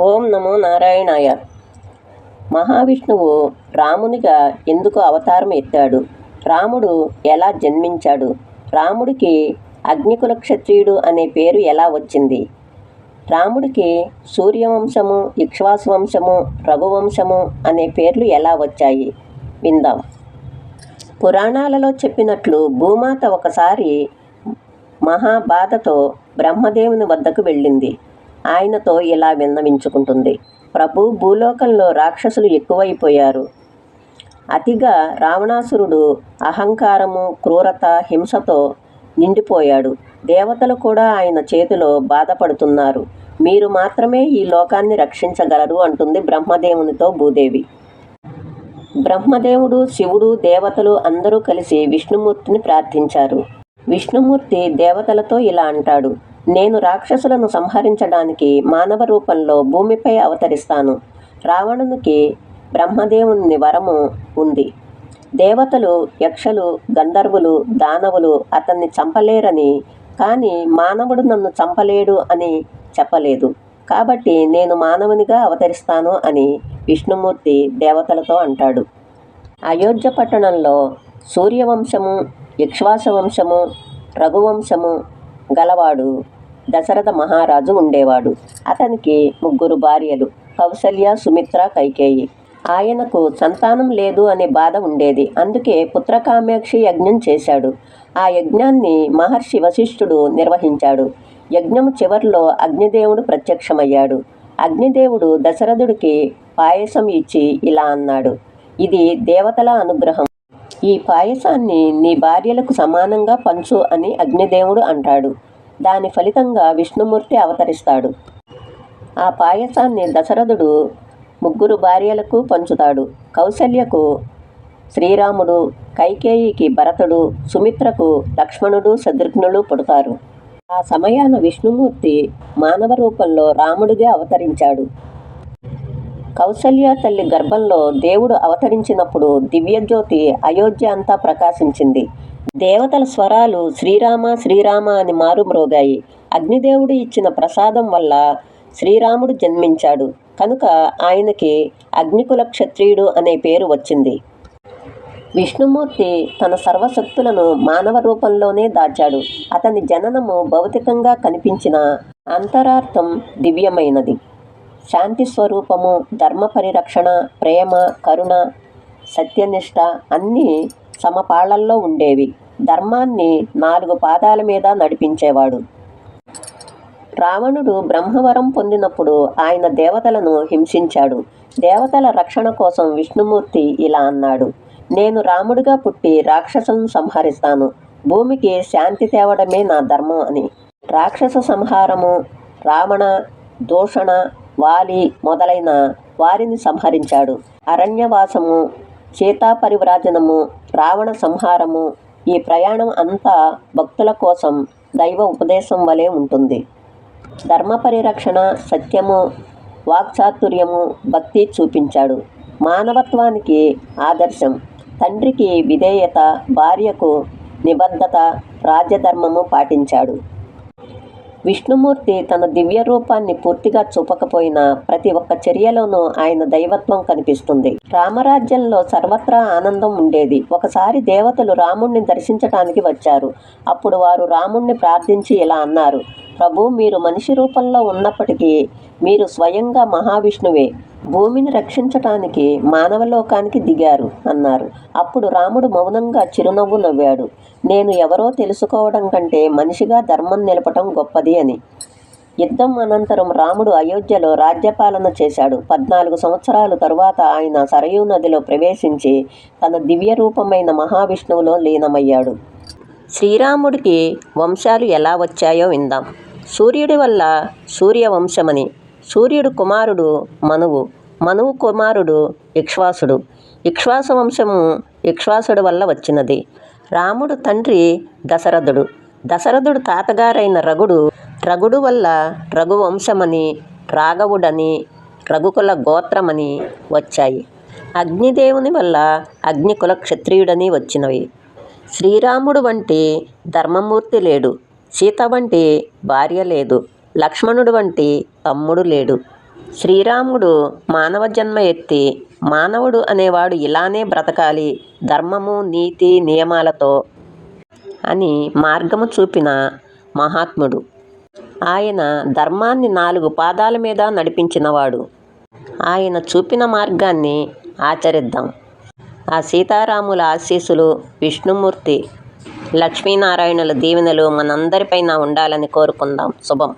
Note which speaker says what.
Speaker 1: ఓం నమో నారాయణాయ. మహావిష్ణువు రామునిగా ఎందుకు అవతారం ఎత్తాడు? రాముడు ఎలా జన్మించాడు? రాముడికి అగ్నికుల క్షత్రియుడు అనే పేరు ఎలా వచ్చింది? రాముడికి సూర్యవంశము ఇక్ష్వాసు వంశము రఘువంశము అనే పేర్లు ఎలా వచ్చాయి? విందాం. పురాణాలలో చెప్పినట్లు భూమాత ఒకసారి మహాబాధతో బ్రహ్మదేవుని వద్దకు వెళ్ళింది. ఆయనతో ఇలా విన్నవించుకుంటుంది. ప్రభు భూలోకంలో రాక్షసులు ఎక్కువైపోయారు. అతిగా రావణాసురుడు అహంకారము క్రూరత హింసతో నిండిపోయాడు. దేవతలు కూడా ఆయన చేతిలో బాధపడుతున్నారు. మీరు మాత్రమే ఈ లోకాన్ని రక్షించగలరు అంటుంది బ్రహ్మదేవునితో భూదేవి. బ్రహ్మదేవుడు శివుడు దేవతలు అందరూ కలిసి విష్ణుమూర్తిని ప్రార్థించారు. విష్ణుమూర్తి దేవతలతో ఇలా అంటాడు. నేను రాక్షసులను సంహరించడానికి మానవ రూపంలో భూమిపై అవతరిస్తాను. రావణునికి బ్రహ్మదేవుని వరము ఉంది. దేవతలు యక్షలు గంధర్వులు దానవులు అతన్ని చంపలేరని కానీ మానవుడు నన్ను చంపలేడు అని చెప్పలేదు. కాబట్టి నేను మానవునిగా అవతరిస్తాను అని విష్ణుమూర్తి దేవతలతో అంటాడు. అయోధ్య పట్టణంలో సూర్యవంశము ఇక్ష్వాస వంశము రఘువంశము గలవాడు దశరథ మహారాజు ఉండేవాడు. అతనికి ముగ్గురు భార్యలు కౌసల్య సుమిత్ర కైకేయి. ఆయనకు సంతానం లేదు అనే బాధ ఉండేది. అందుకే పుత్రకామాక్షి యజ్ఞం చేశాడు. ఆ యజ్ఞాన్ని మహర్షి వశిష్ఠుడు నిర్వహించాడు. యజ్ఞం చివరిలో అగ్నిదేవుడు ప్రత్యక్షమయ్యాడు. అగ్నిదేవుడు దశరథుడికి పాయసం ఇచ్చి ఇలా అన్నాడు. ఇది దేవతల అనుగ్రహం. ఈ పాయసాన్ని నీ భార్యలకు సమానంగా పంచు అని అగ్నిదేవుడు అంటాడు. దాని ఫలితంగా విష్ణుమూర్తి అవతరిస్తాడు. ఆ పాయసాన్ని దశరథుడు ముగ్గురు భార్యలకు పంచుతాడు. కౌశల్యకు శ్రీరాముడు కైకేయికి భరతుడు సుమిత్రకు లక్ష్మణుడు శత్రుఘ్నులు పుడతారు. ఆ సమయాన విష్ణుమూర్తి మానవ రూపంలో రాముడిగా అవతరించాడు. కౌసల్య తల్లి గర్భంలో దేవుడు అవతరించినప్పుడు దివ్యజ్యోతి అయోధ్య అంతా ప్రకాశించింది. దేవతల స్వరాలు శ్రీరామ శ్రీరామ అని మారుమ్రోగాయి. అగ్నిదేవుడు ఇచ్చిన ప్రసాదం వల్ల శ్రీరాముడు జన్మించాడు. కనుక ఆయనకి అగ్నికుల క్షత్రియుడు అనే పేరు వచ్చింది. విష్ణుమూర్తి తన సర్వశక్తులను మానవ రూపంలోనే దాచాడు. అతని జననము భౌతికంగా కనిపించిన అంతరార్థం దివ్యమైనది. శాంతి స్వరూపము ధర్మ పరిరక్షణ ప్రేమ కరుణ సత్యనిష్ట అన్నీ సమపాళ్ళల్లో ఉండేవి. ధర్మాన్ని నాలుగు పాదాల మీద నడిపించేవాడు. రావణుడు బ్రహ్మవరం పొందినప్పుడు ఆయన దేవతలను హింసించాడు. దేవతల రక్షణ కోసం విష్ణుమూర్తి ఇలా అన్నాడు. నేను రాముడిగా పుట్టి రాక్షసును సంహరిస్తాను. భూమికి శాంతి తేవడమే నా ధర్మం అని. రాక్షస సంహారము రావణ దూషణ వాలి మొదలైన వారిని సంహరించాడు. అరణ్యవాసము సీతాపరివ్రాజనము రావణ సంహారము ఈ ప్రయాణం అంతా భక్తుల కోసం దైవ ఉపదేశం వలె ఉంటుంది. ధర్మ పరిరక్షణ సత్యము వాక్చాతుర్యము భక్తి చూపించాడు. మానవత్వానికి ఆదర్శం. తండ్రికి విధేయత భార్యకు నిబద్ధత రాజ్యధర్మము పాటించాడు. విష్ణుమూర్తి తన దివ్య రూపాన్ని పూర్తిగా చూపకపోయినా ప్రతి ఒక్క చర్యలోనూ ఆయన దైవత్వం కనిపిస్తుంది. రామరాజ్యంలో సర్వత్రా ఆనందం ఉండేది. ఒకసారి దేవతలు రాముణ్ణి దర్శించటానికి వచ్చారు. అప్పుడు వారు రాముణ్ణి ప్రార్థించి ఇలా అన్నారు ప్రభు మీరు మనిషి రూపంలో ఉన్నప్పటికీ మీరు స్వయంగా మహావిష్ణువే. భూమిని రక్షించటానికి మానవలోకానికి దిగారు అన్నారు. అప్పుడు రాముడు మౌనంగా చిరునవ్వు నవ్వాడు. నేను ఎవరో తెలుసుకోవడం కంటే మనిషిగా ధర్మం నిలపటం గొప్పది అని. యుద్ధం అనంతరం రాముడు అయోధ్యలో రాజ్యపాలన చేశాడు. పద్నాలుగు సంవత్సరాలు తరువాత ఆయన సరయూ నదిలో ప్రవేశించి తన దివ్య రూపమైన మహావిష్ణువులో లీనమయ్యాడు. శ్రీరాముడికి వంశాలు ఎలా వచ్చాయో విందాం. సూర్యుడి వల్ల సూర్యవంశమని. సూర్యుడు కుమారుడు మనువు. మనువు కుమారుడు ఇక్ష్వాసుడు. ఇక్ష్వాసు వంశము ఇక్ష్వాసుడు వల్ల వచ్చినది. రాముడు తండ్రి దశరథుడు. దశరథుడు తాతగారైన రఘుడు రఘుడు వల్ల రఘువంశమని రాఘవుడని రఘుకుల గోత్రమని వచ్చాయి. అగ్నిదేవుని వల్ల అగ్నికుల క్షత్రియుడని వచ్చినవి. శ్రీరాముడు వంటి ధర్మమూర్తి లేడు. సీత వంటి భార్య లేదు. లక్ష్మణుడు వంటి తమ్ముడు లేడు. శ్రీరాముడు మానవ జన్మ ఎత్తి మానవుడు అనేవాడు ఇలానే బ్రతకాలి ధర్మము నీతి నియమాలతో అని మార్గము చూపిన మహాత్ముడు. ఆయన ధర్మాన్ని నాలుగు పాదాల మీద నడిపించినవాడు. ఆయన చూపిన మార్గాన్ని ఆచరిద్దాం. ఆ సీతారాముల ఆశీస్సులు విష్ణుమూర్తి లక్ష్మీనారాయణుల దీవెనలు మనందరిపైన ఉండాలని కోరుకుందాం. శుభం.